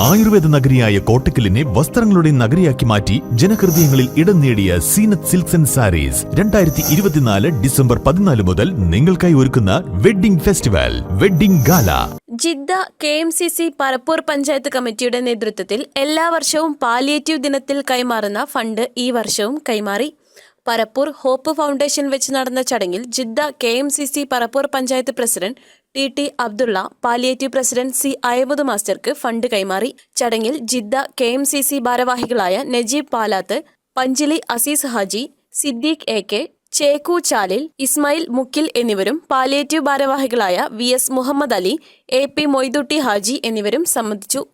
ആയുർവേദ നഗരിയായ കോട്ടക്കലിനെ വസ്ത്രങ്ങളുടെ നഗരിയാക്കി മാറ്റി ജനഹൃദയങ്ങളിൽ ഇടം നേടിയ സീനത്ത് സിൽക്സ് ആൻഡ് സാരീസ്. രണ്ടായിരത്തി ഇരുപത്തിനാല് ഡിസംബർ പതിനാല് മുതൽ നിങ്ങൾക്കായി ഒരുക്കുന്ന wedding festival wedding gala. Jeddah K M C C Parappur panchayat കമ്മിറ്റിയുടെ നേതൃത്വത്തിൽ എല്ലാ വർഷവും പാലിയേറ്റീവ് ദിനത്തിൽ കൈമാറുന്ന ഫണ്ട് ഈ വർഷവും കൈമാറി. പരപ്പൂർ ഹോപ്പ് ഫൗണ്ടേഷൻ വെച്ച് നടന്ന ചടങ്ങിൽ Jeddah K M C C Parappur panchayat president T T Abdulla palliative president C അയബുദ് മാസ്റ്റർക്ക് ഫണ്ട് കൈമാറി. ചടങ്ങിൽ Jeddah K M C C ഭാരവാഹികളായ നജീബ് പാലാത്ത് പഞ്ചിലി അസീസ് ഹാജി സിദ്ദീഖ് എ കെ ചേക്കു ചാലിൽ ഇസ്മായിൽ മുക്കിൽ എന്നിവരും പാലിയേറ്റീവ് ഭാരവാഹികളായ V S Muhammad Ali A P Moidutty Haji എന്നിവരും സംബന്ധിച്ചു.